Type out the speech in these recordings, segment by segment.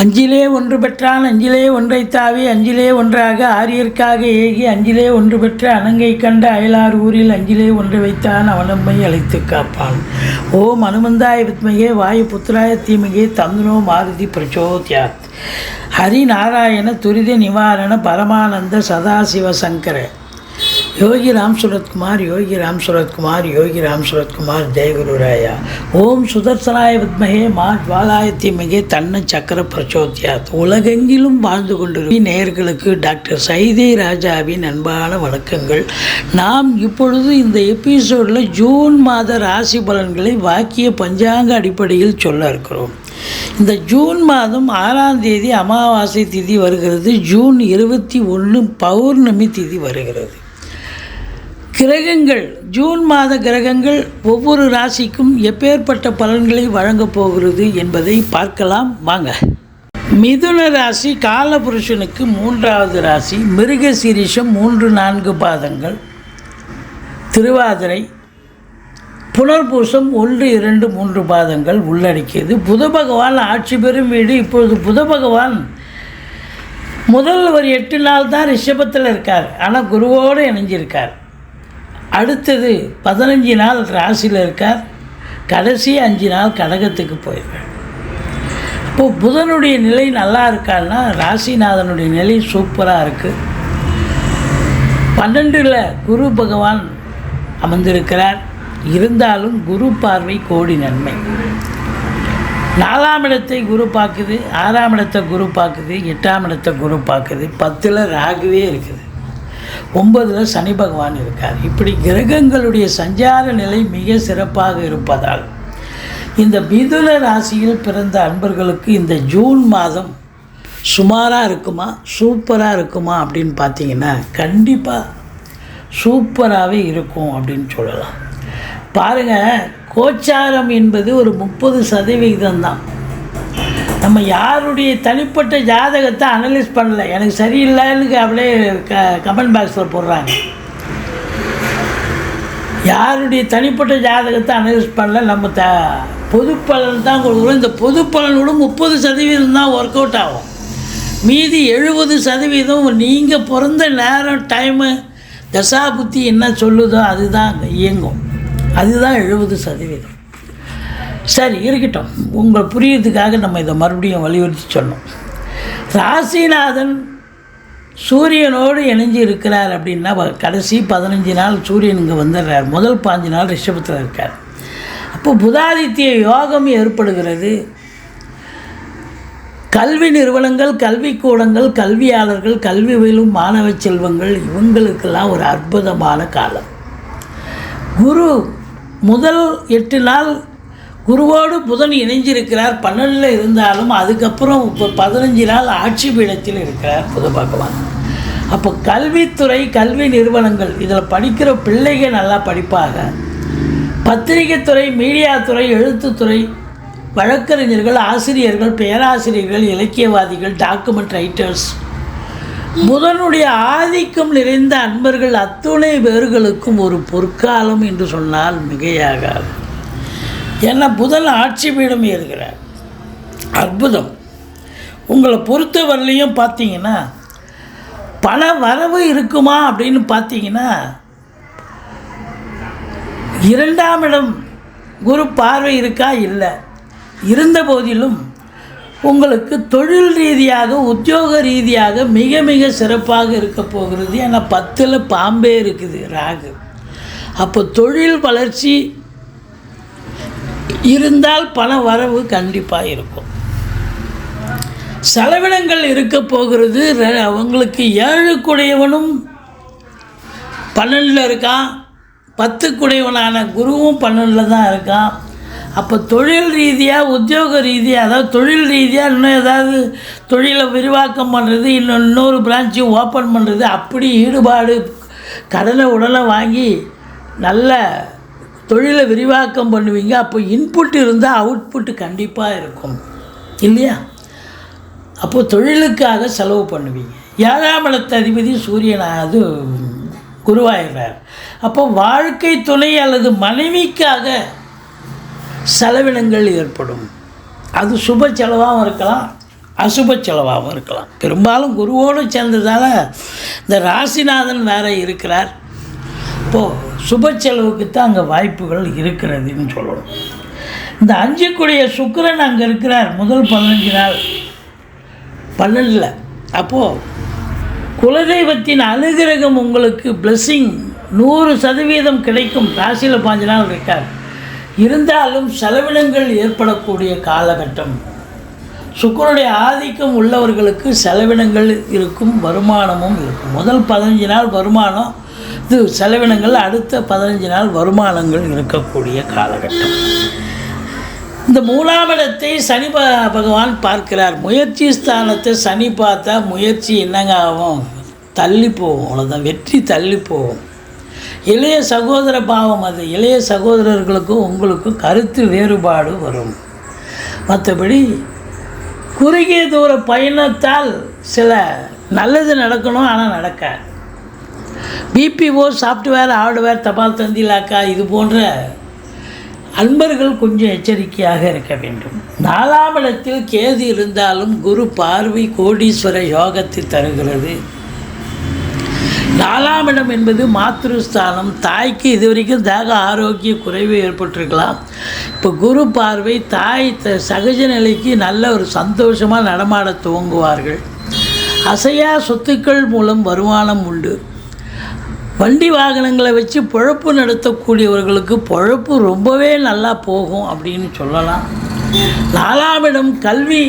அஞ்சிலே ஒன்று பெற்றான் அஞ்சிலே ஒன்றை தாவி அஞ்சிலே ஒன்றாக ஆரியர்க்காக ஏகி அஞ்சிலே ஒன்று பெற்ற அனங்கை கண்ட அயலார் ஊரில் அஞ்சிலே ஒன்று வைத்தான் அவனம்மை அழைத்து காப்பான். ஓம் அனுமந்தாய வித்மகே வாயு புத்திராய தீமகே தந்துனோ மாருதி பிரச்சோத்யாத். ஹரி நாராயண துரித நிவாரண பரமானந்த சதாசிவ சங்கர. யோகி ராம் சுரத்குமார் யோகி ராம் சுரத்குமார் யோகி ராம் சுரத்குமார் ஜெயகுருராயா ஓம் சுதர்சனாய வித்மகே மா ஜுவாலாய தீமகே தன்ன சக்கர பிரச்சோத்யாத். உலகெங்கிலும் வாழ்ந்து கொண்டிருக்கும் நேயர்களுக்கு டாக்டர் சைதே ராஜாவின் அன்பான வணக்கங்கள். நாம் இப்பொழுது இந்த எபிசோடில் ஜூன் மாத ராசி பலன்களை வாக்கிய பஞ்சாங்க அடிப்படையில் சொல்ல இருக்கிறோம். இந்த ஜூன் மாதம் ஆறாம் தேதி அமாவாசை திதி வருகிறது. ஜூன் இருபத்தி ஒன்று பௌர்ணமி திதி வருகிறது. கிரகங்கள் ஜூன் மாத கிரகங்கள் ஒவ்வொரு ராசிக்கும் எப்பேற்பட்ட பலன்களை வழங்கப் போகிறது என்பதை பார்க்கலாம். வாங்க. மிதுன ராசி காலபுருஷனுக்கு மூன்றாவது ராசி மிருக சீரிஷம் மூன்று நான்கு பாதங்கள். திருவாதிரை புனர்பூசம் ஒன்று இரண்டு மூன்று பாதங்கள் உள்ளடக்கியது. புத பகவான் ஆட்சி பெறும் வீடு. இப்பொழுது புத பகவான் முதல் ஒரு எட்டு நாள் தான் ரிஷபத்தில் இருக்கார். ஆனால் குருவோடு இணைஞ்சிருக்கார். அடுத்தது பதினஞ்சு நாள் ராசியில் இருக்கார். கடைசி அஞ்சு நாள் கடகத்துக்கு போயிடுறார். இப்போது புதனுடைய நிலை நல்லா இருக்கான்னா ராசிநாதனுடைய நிலை சூப்பராக இருக்குது பன்னெண்டில் குரு பகவான் அமர்ந்திருக்கிறார். இருந்தாலும் குரு பார்வை கோடி நன்மை. நாலாம் இடத்தை குரு பார்க்குது ஆறாம் இடத்தை குரு பார்க்குது எட்டாம் இடத்தை குரு பார்க்குது பத்தில் ராகுவே இருக்குது. ஒன்பதில் சனி பகவான் இருக்கார். இப்படி கிரகங்களுடைய சஞ்சார நிலை மிக சிறப்பாக இருப்பதால் இந்த மிதுன ராசியில் பிறந்த அன்பர்களுக்கு இந்த ஜூன் மாதம் சுமாராக இருக்குமா சூப்பராக இருக்குமா அப்படின்னு பார்த்தீங்கன்னா கண்டிப்பாக சூப்பராகவே இருக்கும் அப்படின்னு சொல்லலாம். பாருங்கள் கோச்சாரம் என்பது ஒரு முப்பது சதவிகிதம் தான் நம்ம யாருடைய தனிப்பட்ட ஜாதகத்தை அனலைஸ் பண்ணல. எனக்கு சரியில்லைன்னு அப்படியே க கமெண்ட் பாக்ஸில் போடுறாங்க. யாருடைய தனிப்பட்ட ஜாதகத்தை அனலைஸ் பண்ணல நம்ம த பொது பலன் தான் கொடுக்குறோம். இந்த பொது பலனோட முப்பது சதவீதம் தான் ஒர்க் அவுட் ஆகும். மீதி எழுபது சதவீதம் நீங்கள் பிறந்த நேரம் டைமு தசா புத்தி என்ன சொல்லுதோ அதுதான் இயங்கும். அதுதான் எழுபது சதவீதம். சரி இருக்கட்டும். உங்கள் புரியுறதுக்காக நம்ம இதை மறுபடியும் வலியுறுத்தி சொன்னோம் ராசிநாதன் சூரியனோடு இணைஞ்சு இருக்கிறார் அப்படின்னா வ- கடைசி பதினஞ்சு நாள் சூரியன் இங்கே வந்துடுறார். முதல் பாஞ்சு நாள் ரிஷபத்தில் இருக்கார். அப்போ புதாதித்ய யோகம் ஏற்படுகிறது. கல்வி நிறுவனங்கள் கல்விக்கூடங்கள் கல்வியாளர்கள் கல்வி பயிலும் மாணவ செல்வங்கள் இவங்களுக்கெல்லாம் ஒரு அற்புதமான காலம். குரு முதல் எட்டு நாள் குருவோடு புதன் இணைஞ்சிருக்கிறார். பன்னெண்டில் இருந்தாலும் அதுக்கப்புறம் இப்போ பதினஞ்சு நாள் ஆட்சி பீடத்தில் இருக்கிறார் புத பகவான். அப்போ கல்வித்துறை கல்வி நிறுவனங்கள் இதில் படிக்கிற பிள்ளைகள் நல்லா படிப்பாங்க. பத்திரிகைத்துறை மீடியாத்துறை எழுத்துத்துறை வழக்கறிஞர்கள் ஆசிரியர்கள் பேராசிரியர்கள் இலக்கியவாதிகள் டாக்குமெண்ட் ரைட்டர்ஸ் புதனுடைய ஆதிக்கம் நிறைந்த அன்பர்கள் அத்துணை பேர்களுக்கும் ஒரு பொற்காலம் என்று சொன்னால் மிகையாகாது. ஏன்னா புதன் ஆட்சி பீடம் ஏறுகிறார் அற்புதம். உங்களை பொறுத்த வரலையும் பார்த்தீங்கன்னா பண வரவு இருக்குமா அப்படின்னு பார்த்தீங்கன்னா இரண்டாம் இடம் குரு பார்வை இருக்கா? இல்லை. இருந்த போதிலும் உங்களுக்கு தொழில் ரீதியாக உத்தியோக ரீதியாக மிக மிக சிறப்பாக இருக்க போகிறது. ஏன்னா பத்தில் பாம்பே இருக்குது ராகு. அப்போ தொழில் வளர்ச்சி இருந்தால் பண வரவு கண்டிப்பாக இருக்கும். செலவினங்கள் இருக்க போகிறது. அவங்களுக்கு அவங்களுக்கு ஏழுக்குடையவனும் பன்னெண்டில் இருக்கான். பத்துக்குடையவனான குருவும் பன்னெண்டில் தான் இருக்கான். அப்போ தொழில் ரீதியாக உத்தியோக ரீதியாக அதாவது தொழில் ரீதியாக இன்னும் ஏதாவது தொழிலை விரிவாக்கம் பண்ணுறது இன்னும் இன்னொரு பிரான்ச்சு ஓப்பன் பண்ணுறது அப்படி ஈடுபாடு கடனை உடனே வாங்கி நல்ல தொழிலை விரிவாக்கம் பண்ணுவீங்க அப்போ இன்புட் இருந்தால் அவுட்புட்டு கண்டிப்பாக இருக்கும். இல்லையா? அப்போது தொழிலுக்காக செலவு பண்ணுவீங்க. ஏழாம் இடத்து அதிபதி சூரியன் அது குருவாயிடுறார் அப்போ வாழ்க்கை துணை அல்லது மனைவிக்காக செலவினங்கள் ஏற்படும். அது சுப செலவாகவும் இருக்கலாம் அசுப செலவாகவும் இருக்கலாம். பெரும்பாலும் குருவோடு சேர்ந்ததால் இந்த ராசிநாதன் வேற இருக்கிறார். இப்போது சுப செலவுக்கு தான் அங்கே வாய்ப்புகள் இருக்கிறதுன்னு சொல்லணும். இந்த அஞ்சுக்குடிய சுக்கரன் அங்கே இருக்கிறார். முதல் பதினஞ்சு நாள். பன்னெண்டில். அப்போது குலதெய்வத்தின் அனுகிரகம் உங்களுக்கு பிளஸ்ஸிங் நூறு சதவீதம் கிடைக்கும். ராசியில் பாஞ்சு நாள் இருக்கார். இருந்தாலும் செலவினங்கள் ஏற்படக்கூடிய காலகட்டம். சுக்கரனுடைய ஆதிக்கம் உள்ளவர்களுக்கு செலவினங்கள் இருக்கும் வருமானமும் இருக்கும். முதல் பதினஞ்சு நாள் வருமானம் இது செலவினங்கள் அடுத்த பதினஞ்சு நாள் வருமானங்கள் இருக்கக்கூடிய காலகட்டம். இந்த மூலாமிடத்தை இடத்தை சனி ப- பகவான் பார்க்கிறார். முயற்சி ஸ்தானத்தை சனி பார்த்தா முயற்சி என்னங்க ஆகும்? தள்ளி போகும். அவ்வளோதான் வெற்றி தள்ளி போகும். இளைய சகோதர பாவம் அது. இளைய சகோதரர்களுக்கும் உங்களுக்கும் கருத்து வேறுபாடு வரும். மற்றபடி குறுகிய தூர பயணத்தால் சில நல்லது நடக்கணும் ஆனால் நடக்காது. பிபிஓ சாஃப்ட்வேர் ஹார்ட்வேர் தபால் தந்திலாக்கா இது போன்ற அன்பர்கள் கொஞ்சம் எச்சரிக்கையாக இருக்க வேண்டும். நாலாம் இடத்தில் கேது இருந்தாலும் குரு பார்வை கோடீஸ்வர யோகத்தை தருகிறது. நாலாம் இடம் என்பது மாத்ருஸ்தானம். தாய்க்கு இது வரைக்கும் தேக ஆரோக்கிய குறைவு ஏற்பட்டிருக்கலாம். இப்போ குரு பார்வை தாய் த சகஜ நிலைக்கு நல்ல ஒரு சந்தோஷமாக நடமாட துவங்குவார்கள். அசையா சொத்துக்கள் மூலம் வருமானம் உண்டு. வண்டி வாகனங்களை வச்சு பொழப்பு நடத்தக்கூடியவர்களுக்கு பொழப்பு ரொம்பவே நல்லா போகும் அப்படின்னு சொல்லலாம். நாலாவிடம் கல்வி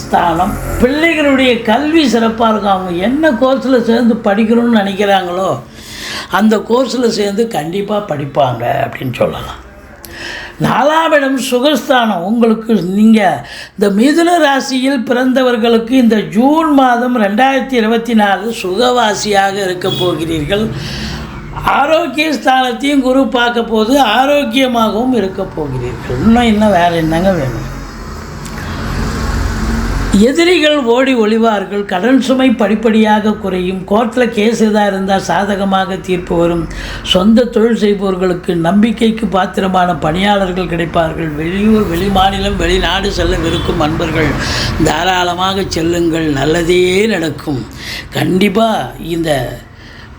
ஸ்தானம். பிள்ளைகளுடைய கல்வி சிறப்பாக இருக்கும். அவங்க என்ன கோர்ஸில் சேர்ந்து படிக்கணும்னு நினைக்கிறாங்களோ அந்த கோர்ஸில் சேர்ந்து கண்டிப்பாக படிப்பாங்க அப்படின்னு சொல்லலாம். நாலாவிடம் சுகஸ்தானம். உங்களுக்கு நீங்கள் இந்த மிதுன ராசியில் பிறந்தவர்களுக்கு இந்த ஜூன் மாதம் ரெண்டாயிரத்தி இருபத்தி நாலு சுகவாசியாக இருக்க போகிறீர்கள். ஆரோக்கிய ஸ்தானத்தையும் குரு பார்க்க போது ஆரோக்கியமாகவும் இருக்க போகிறீர்கள். இன்னும் இன்னும் வேறு என்னங்க வேணும்? எதிரிகள் ஓடி ஒளிவார்கள் கடன் சுமை படிப்படியாக குறையும் கோர்ட்டில் கேஸ் எதாக இருந்தால் சாதகமாக தீர்ப்பு வரும். சொந்த தொழில் செய்பவர்களுக்கு நம்பிக்கைக்கு பாத்திரமான பணியாளர்கள் கிடைப்பார்கள். வெளியூர் வெளிமாநிலம் வெளிநாடு செல்ல விருக்கும் அன்பர்கள் தாராளமாக செல்லுங்கள் நல்லதே நடக்கும். கண்டிப்பாக இந்த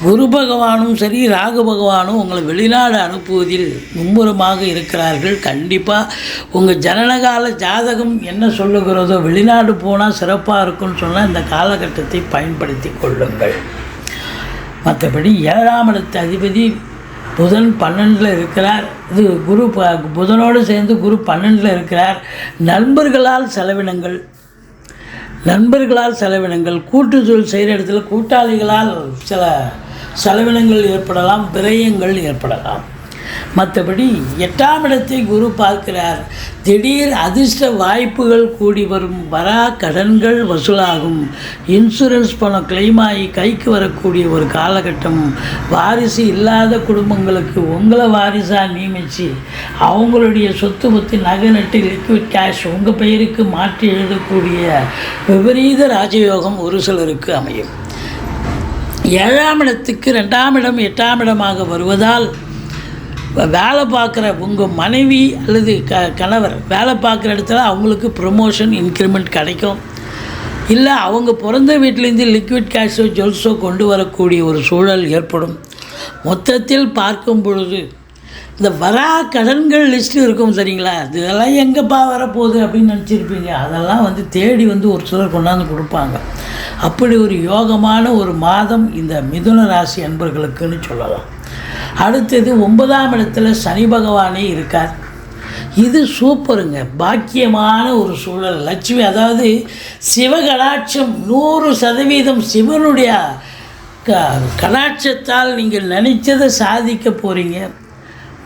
குரு பகவானும் சரி ராகு பகவானும் உங்களை வெளிநாடு அனுப்புவதில் மும்முரமாக இருக்கிறார்கள். கண்டிப்பாக உங்கள் ஜனனகால ஜாதகம் என்ன சொல்லுகிறதோ வெளிநாடு போனால் சிறப்பாக இருக்கும்னு சொன்னால் இந்த காலகட்டத்தை பயன்படுத்தி கொள்ளுங்கள். மற்றபடி ஏழாம் இடத்து அதிபதி புதன் பன்னெண்டில் இருக்கிறார். இது குரு ப புதனோடு சேர்ந்து குரு பன்னெண்டில் இருக்கிறார். நண்பர்களால் செலவினங்கள் நண்பர்களால் செலவினங்கள் கூட்டுச்சூழல் செய்கிற இடத்துல கூட்டாளிகளால் சில செலவினங்கள் ஏற்படலாம் விரயங்கள் ஏற்படலாம். மற்றபடி எட்டாம் இடத்தை குரு பார்க்கிறார். திடீர் அதிர்ஷ்ட வாய்ப்புகள் கூடி வரும் வரா கடன்கள் வசூலாகும். இன்சூரன்ஸ் பணம் claim ஆகி கைக்கு வரக்கூடிய ஒரு காலகட்டம். வாரிசு இல்லாத குடும்பங்களுக்கு உங்களை வாரிசாக நியமித்து அவங்களுடைய சொத்து பற்றி நகை நட்டு லிக்விட் கேஷ் உங்கள் பெயருக்கு மாற்றி எழுதக்கூடிய விபரீத ராஜயோகம் ஒரு சிலருக்கு அமையும். ஏழாம் இடத்துக்கு ரெண்டாம் இடம் எட்டாம் இடமாக வருவதால் வேலை பார்க்குற உங்கள் மனைவி அல்லது க கணவர் வேலை பார்க்குற இடத்துல அவங்களுக்கு ப்ரொமோஷன் இன்க்ரிமெண்ட் கிடைக்கும். இல்லை அவங்க பிறந்த வீட்டிலேருந்து லிக்விட் கேஷோ ஜுவல்ஸோ கொண்டு வரக்கூடிய ஒரு சூழல் ஏற்படும். மொத்தத்தில் பார்க்கும் பொழுது இந்த வரா கடன்கள் லிஸ்ட்டு இருக்கும் சரிங்களா? இதெல்லாம் எங்கேப்பா வரப்போகுது அப்படின்னு நினச்சிருப்பீங்க. அதெல்லாம் வந்து தேடி வந்து ஒரு சிலர் கொண்டாந்து கொடுப்பாங்க. அப்படி ஒரு யோகமான ஒரு மாதம் இந்த மிதுன ராசி அன்பர்களுக்குன்னு சொல்லலாம். அடுத்தது ஒன்பதாம் இடத்துல சனி பகவானே இருக்கார். இது சூப்பருங்க. பாக்கியமான ஒரு சூழல். லட்சுமி அதாவது சிவகடாட்சம் நூறு சதவீதம் சிவனுடைய க கடாட்சத்தால் நீங்கள் நினைச்சதை சாதிக்க போகிறீங்க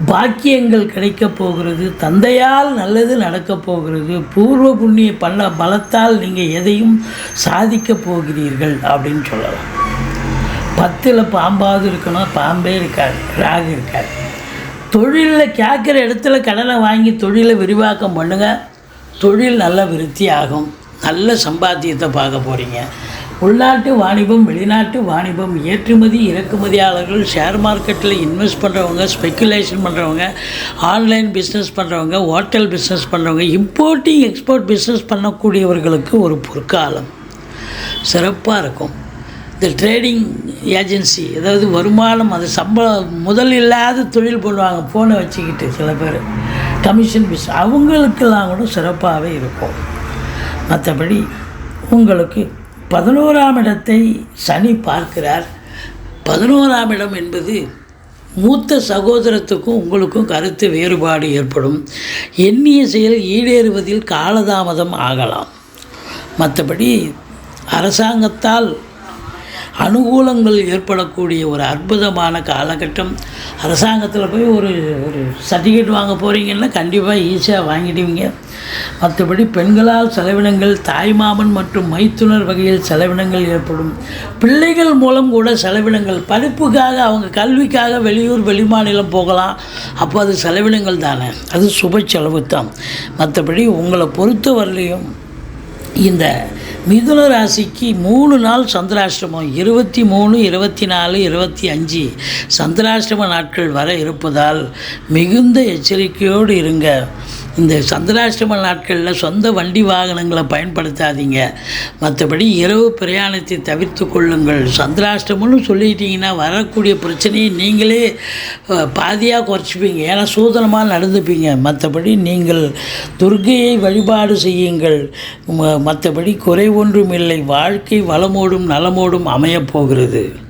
பாக்கியங்கள் கிடைக்கப் போகிறது தந்தையால் நல்லது நடக்கப் போகிறது பூர்வ புண்ணிய பல பலத்தால் நீங்கள் எதையும் சாதிக்கப் போகிறீர்கள் அப்படின்னு சொல்லலாம். பத்தில் பாம்பாவது இருக்கணும் பாம்பே இருக்காது ராகு இருக்காது. தொழிலில் கேட்குற இடத்துல கடனை வாங்கி தொழிலை விரிவாக்கம் பண்ணுங்கள் தொழில் நல்ல விருத்தி ஆகும். நல்ல சம்பாத்தியத்தை பார்க்க போகிறீங்க உள்நாட்டு வாணிபம் வெளிநாட்டு வாணிபம் ஏற்றுமதி இறக்குமதியாளர்கள் ஷேர் மார்க்கெட்டில் இன்வெஸ்ட் பண்ணுறவங்க ஸ்பெக்குலேஷன் பண்ணுறவங்க ஆன்லைன் பிஸ்னஸ் பண்ணுறவங்க ஹோட்டல் பிஸ்னஸ் பண்ணுறவங்க இம்போர்ட்டிங் எக்ஸ்போர்ட் பிஸ்னஸ் பண்ணக்கூடியவர்களுக்கு ஒரு பொற்காலம். சிறப்பாக இருக்கும். இந்த ட்ரேடிங் ஏஜென்சி அதாவது வருமானம் அது சம்பளம் முதல் இல்லாத தொழில் பண்ணுவாங்க ஃபோனை வச்சுக்கிட்டு சில பேர். கமிஷன் பிஸ் அவங்களுக்கெல்லாம் கூட சிறப்பாகவே இருக்கும். மற்றபடி உங்களுக்கு பதினோராம் இடத்தை சனி பார்க்கிறார். பதினோராம் இடம் என்பது மூத்த சகோதரத்துக்கும் உங்களுக்கும் கருத்து வேறுபாடு ஏற்படும். எண்ணிய செயல் ஈடேறுவதில் காலதாமதம் ஆகலாம். மற்றபடி அரசாங்கத்தால் அனுகூலங்கள் ஏற்படக்கூடிய ஒரு அற்புதமான காலகட்டம். அரசாங்கத்தில் போய் ஒரு ஒரு சர்டிஃபிகேட் வாங்க போகிறீங்கன்னா கண்டிப்பாக ஈஸியாக வாங்கிடுவீங்க. மற்றபடி பெண்களால் செலவினங்கள் தாய்மாமன் மற்றும் மைத்துனர் வகையில் செலவினங்கள் ஏற்படும். பிள்ளைகள் மூலம் கூட செலவினங்கள். படிப்புக்காக அவங்க கல்விக்காக வெளியூர் வெளிமாநிலம் போகலாம். அப்போ அது செலவினங்கள் தானே. அது சுப செலவு தான் மற்றபடி உங்களை பொறுத்தவரையிலையும் இந்த மிதுன ராசிக்கு மூணு நாள் சந்திராஷ்டமம். இருபத்தி மூணு இருபத்தி நாலு இருபத்தி அஞ்சு. சந்திராஷ்டம நாட்கள் வர இருப்பதால் மிகுந்த எச்சரிக்கையோடு இருங்க. இந்த சந்திராஷ்டம நாட்களில் சொந்த வண்டி வாகனங்களை பயன்படுத்தாதீங்க. மற்றபடி இரவு பிரயாணத்தை தவிர்த்து கொள்ளுங்கள். சந்திராஷ்டமம்னு சொல்லிட்டீங்கன்னா வரக்கூடிய பிரச்சனையை நீங்களே பாதியாக குறைச்சிப்பீங்க. ஏன்னா சூதனமாக நடந்துப்பீங்க. மற்றபடி நீங்கள் துர்கையை வழிபாடு செய்யுங்கள். ம- மற்றபடி குறை ஒன்றும் இல்லை. வாழ்க்கை வளமோடும் நலமோடும் அமையப் போகிறது.